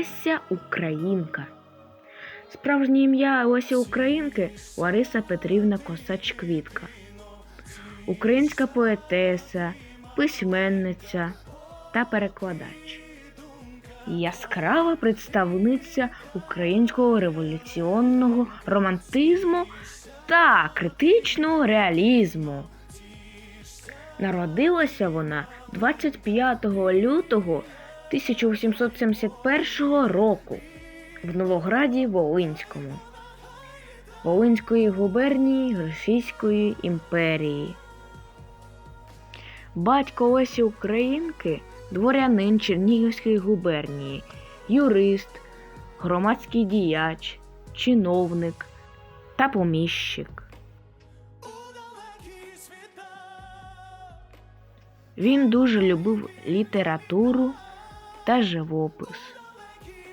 Леся Українка. Справжнє ім'я Лесі Українки Лариса Петрівна Косач Квітка. Українська поетеса, письменниця та перекладач. Яскрава представниця українського революціонного романтизму та критичного реалізму. Народилася вона 25 лютого 1871 року в Новограді Волинському, Волинської губернії Російської імперії. Батько Лесі Українки дворянин Чернігівської губернії, юрист, громадський діяч, чиновник та поміщик. Він дуже любив літературу та живопис.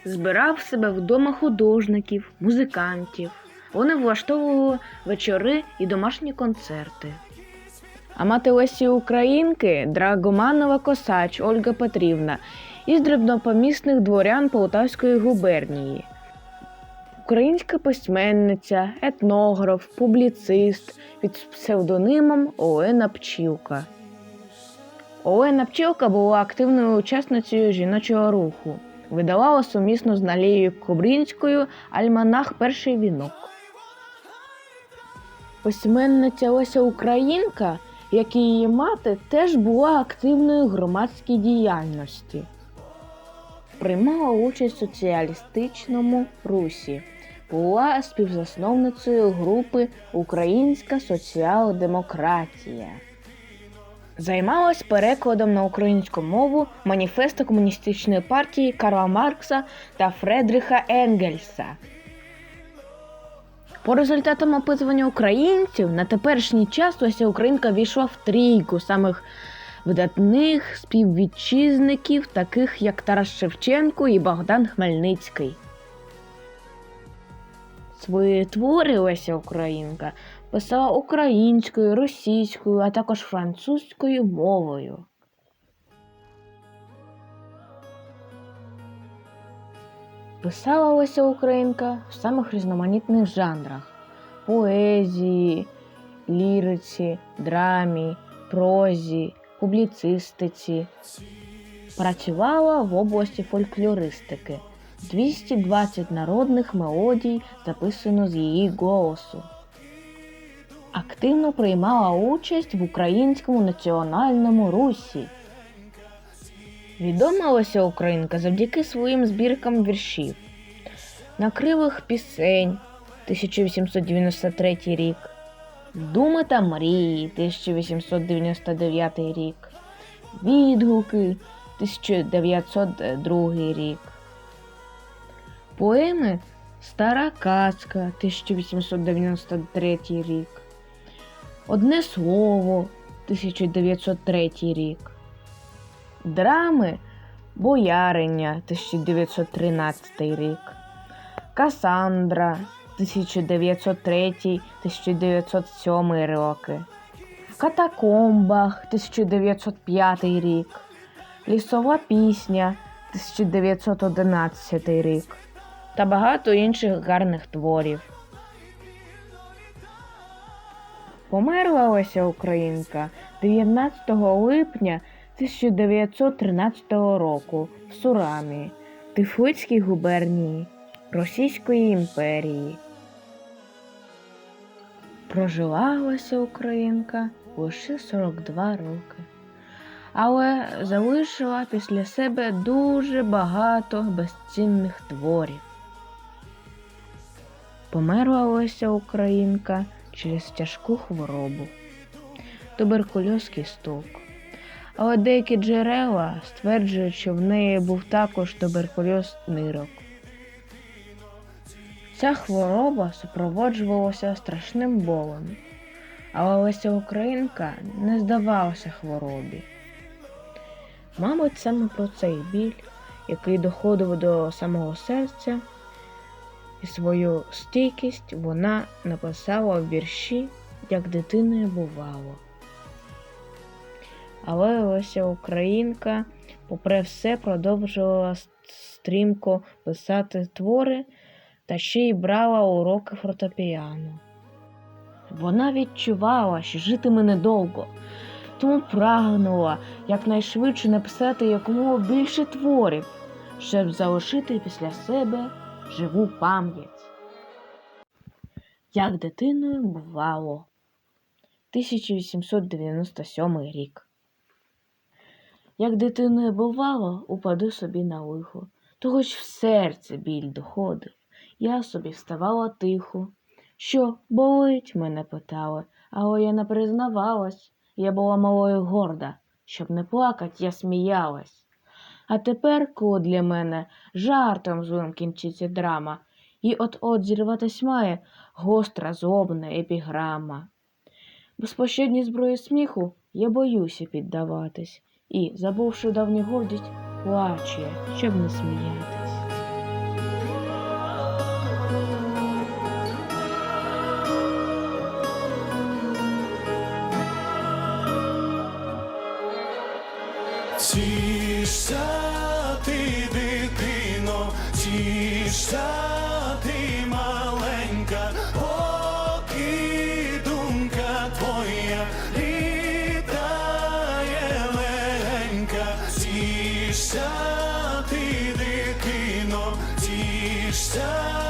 Збирав себе вдома художників, музикантів. Вони влаштовували вечори і домашні концерти. А мати Лесі Українки Драгоманова Косач Ольга Петрівна із дрібнопомісних дворян Полтавської губернії. Українська письменниця, етнограф, публіцист під псевдонимом Олена Пчілка. Олена Пчілка була активною учасницею жіночого руху. Видавала сумісно з Налією Кобрінською альманах Перший вінок. Письменниця Леся Українка, як і її мати, теж була активною в громадській діяльності. Приймала участь в соціалістичному русі, була співзасновницею групи Українська соціал-демократія. Займалась перекладом на українську мову маніфесту комуністичної партії Карла Маркса та Фредриха Енгельса. По результатам опитування українців на теперішній час Леся Українка війшла в трійку самих видатних співвітчизників, таких як Тарас Шевченко і Богдан Хмельницький. Свої твори Леся Українка писала українською, російською, а також французькою мовою. Писала Леся Українка в самих різноманітних жанрах поезії, ліриці, драмі, прозі, публіцистиці. Працювала в області фольклористики. 220 народних мелодій записано з її голосу. Активно приймала участь в українському національному русі. Відома Леся Українка завдяки своїм збіркам віршів. На кривих пісень 1893 рік, Думи та мрії 1899 рік, Відгуки 1902 рік. Поеми Стара казка 1893 рік. Одне слово 1903 рік. Драми Бояриня 1913 рік. Касандра 1903-1907 роки. Катакомбах 1905 рік. Лісова пісня 1911 рік. Та багато інших гарних творів. Померла Леся Українка 19 липня 1913 року в Сурамі, Тифлицькій губернії Російської імперії. Прожила Леся Українка лише 42 роки, але залишила після себе дуже багато безцінних творів. Померла Леся Українка через тяжку хворобу, туберкульоз кісток. Але деякі джерела стверджують, що в неї був також туберкульоз нирок. Ця хвороба супроводжувалася страшним болем, але Леся Українка не здавалася хворобі. Мабуть, саме про цей біль, який доходив до самого серця, і свою стійкість вона написала в вірші, як дитиною бувало. Але Леся Українка, попри все, продовжувала стрімко писати твори та ще й брала уроки фортепіано. Вона відчувала, що житиме недовго, тому прагнула якнайшвидше написати якомога більше творів, щоб залишити після себе живу пам'ять. Як дитиною бувало. 1897 рік. Як дитиною бувало, упаду собі на лихо, то хоч в серце біль доходив. Я собі вставала тихо. Що, болить? мене питали, але я не признавалась. Я була малою горда, щоб не плакать, я сміялась. А тепер, коли для мене жартом злим кінчиться драма, і от-от зірватись має гостра злобна епіграма. Безпощадній зброї сміху я боюся піддаватись, і, забувши давню гордість, плачу щоб не сміятись. Тішся Stop.